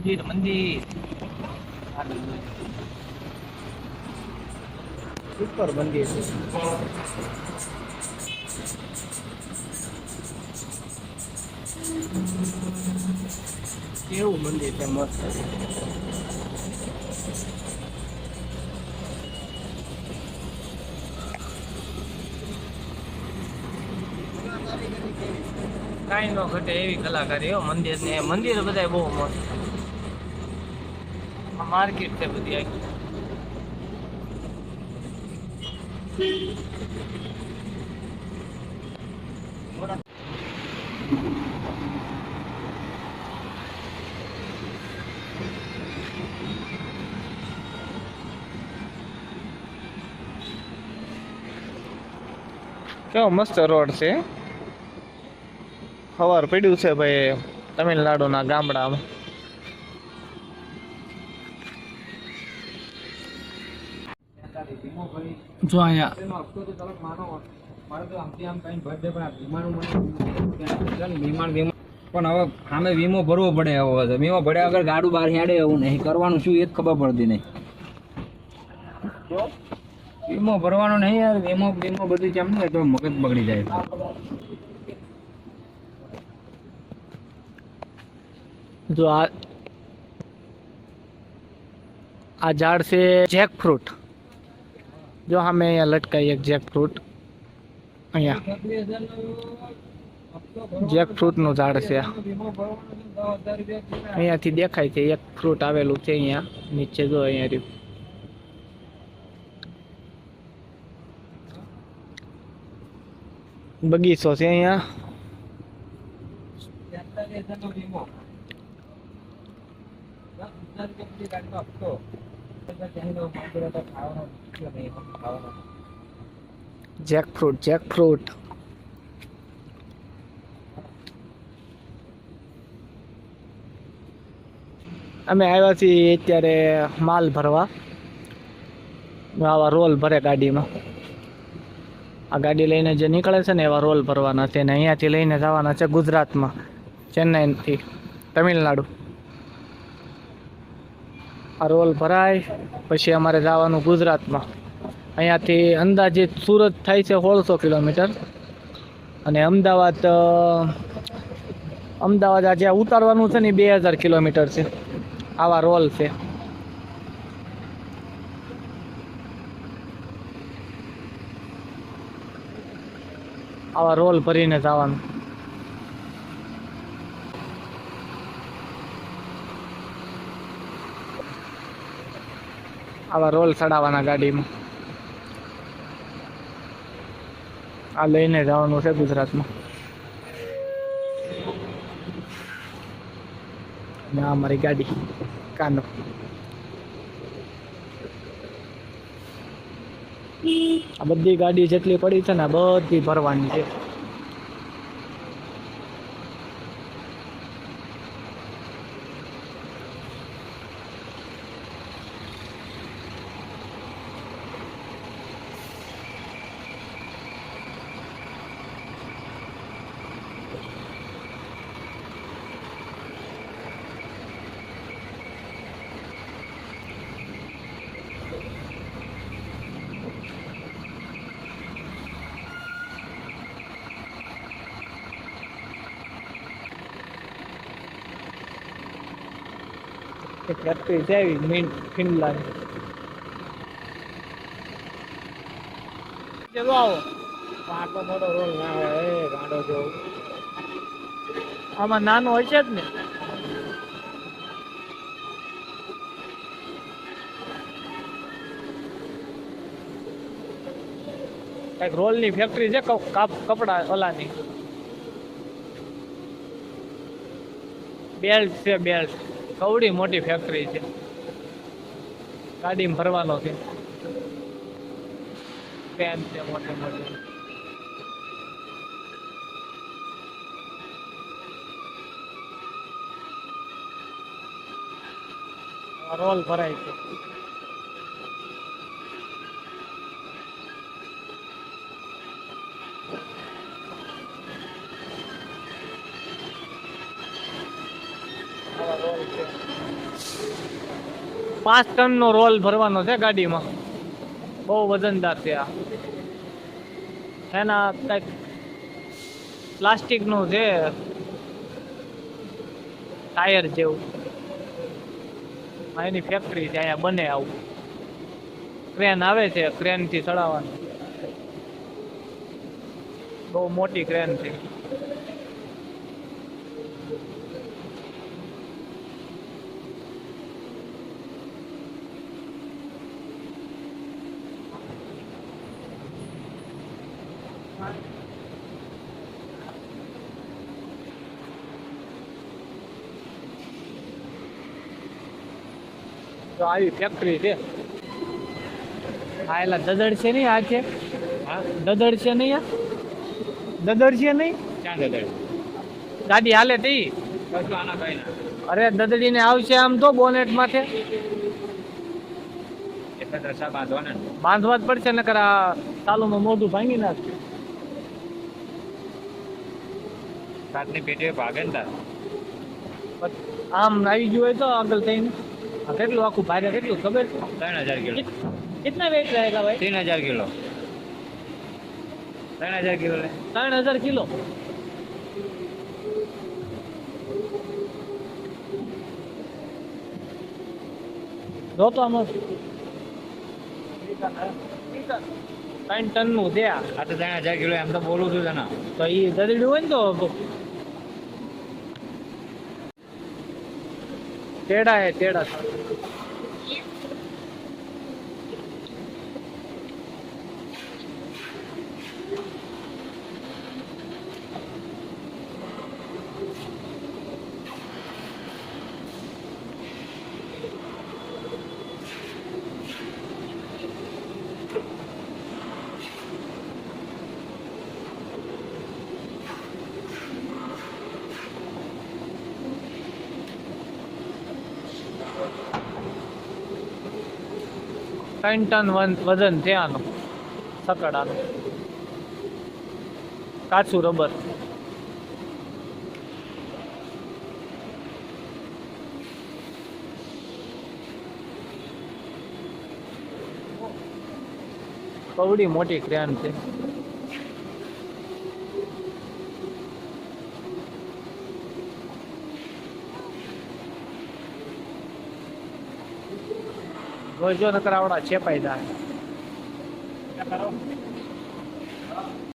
મંદિર મંદિર. ઉપર મંદિર. કેવું મંદિર છે મસ્ત? કાંઈ નો ઘટે એવી કલાકારી હો મંદિર ને મંદિર બધા બહુ મસ્ત. માર્કેટ બધી આખી. કેવો મસ્ત રોડ છે? સવાર પડ્યું છે ભાઈ તમિલનાડુના ગામડામાં. જો અહીંયા પણ હવે સામે વીમો ભરવો પડે એવો હતો વીમો ભર્યા વગર ગાડું બહાર હેડે એવું નહીં. કરવાનું શું એ જ ખબર પડતી નહીં. વીમો ભરવાનો નહીં યાર. વીમો વીમો બધું કેમ ને તો મગજ બગડી જાય. જો આ આ ઝાડ છે જેકફ્રૂટ ફ્રૂટ જો સામે અહીંયા લટકાય એક જેક ફ્રૂટ અહીંયા જેક ફ્રૂટનું ઝાડ છે। આ. અહીંયાથી દેખાય છે, એક ફ્રૂટ આવેલું છે અહીંયા, નીચે જો અહીંયા રહ્યું. બગીચો છે અહીંયા. જેક ફ્રૂટ જેકફ્રૂટ અમે આવ્યા છીએ અત્યારે માલ ભરવા. આવા રોલ ભરે ગાડીમાં. આ ગાડી લઈને જે નીકળે છે ને એવા રોલ ભરવાના છે ને અહીંયાથી લઈને જવાના છે ગુજરાતમાં, ચેન્નાઈથી, તમિલનાડુ. આ રોલ ભરાય, પછી અમારે જવાનું ગુજરાતમાં. અહીંયાથી અંદાજિત સુરત થાય છે સોળસો કિલોમીટર. અને અમદાવાદ અમદાવાદ આ જ્યાં ઉતારવાનું છે ને બે હજાર કિલોમીટર છે. આવા રોલ છે. આવા રોલ ભરીને જવાનું. આવા રોલ ચડાવવાના ગાડીમાં. આ લઈને જવાનું છે ગુજરાતમાં. ને આ મારી ગાડી, કાનો. આ બધી ગાડી જેટલી પડી છે ને બધી ભરવાની છે. એક ફેક્ટરી છે એવી મીન ફિનલાની ચલો આવો. આટલો મોટો રોલ ના હોય એ ગાંડો જેવો. આમાં નાનો છે જ ને. કંઈક રોલની ફેક્ટરી છે કપ- કાપ કપડા ઓલાની. બેલ્ટ છે બેલ્ટ કવડી મોટી ફેક્ટરી છે. ગાડીમાં ભરવાનો છે. પેન છે મોટી મોટી. રોલ ભરાય છે. આવા ટન નો રોલ ભરવાનો છે ગાડીમાં. બહુ વજનદાર છે આ. એના કંઈક પ્લાસ્ટિકનું છે ટાયર જેવું. એની ફેક્ટરી છે, અહીંયા બને આવું. ક્રેન આવે છે ક્રેનથી ચડાવવાનું. બહુ મોટી ક્રેન છે. તો આવી ફેક્ટરી છે. હા એલા દદડ છે નહીં આ છે દદડ છે નહીં આ? દદડ છે નહીં? ક્યાં દદડ ગાડી હાલે તી. અરે દદડી ના આવશે આમ તો બોનેટ માથે. બાંધવા જ પડશે નકર આ ચાલુમાં મોઢું ભાંગી નાખશે. રાતની પેટીએ ભાગે ને આમ આવી ગયું હોય તો આગળ થઈને. આ કેટલું આખું ભારે કેટલું ખબર? ત્રણ હજાર કિલો. કેટલા વેટ રહેગા ભાઈ? ત્રણ હજાર કિલો. ત્રણ હજાર કિલો ત્રણ હજાર કિલો. જોતો આમાં ત્રણ ટનનું છે આ. તો ત્રણ હજાર કિલો એમ તો બોલું છું તને. તો એ દદડ્યું હોય ને તો તેડા હે તેડા. ત્રણ ટન વજન છે આનું સકડાનું. કાચું રબર. કવડી મોટી ક્રેન છે. જોજો નકર આવડા છે જાય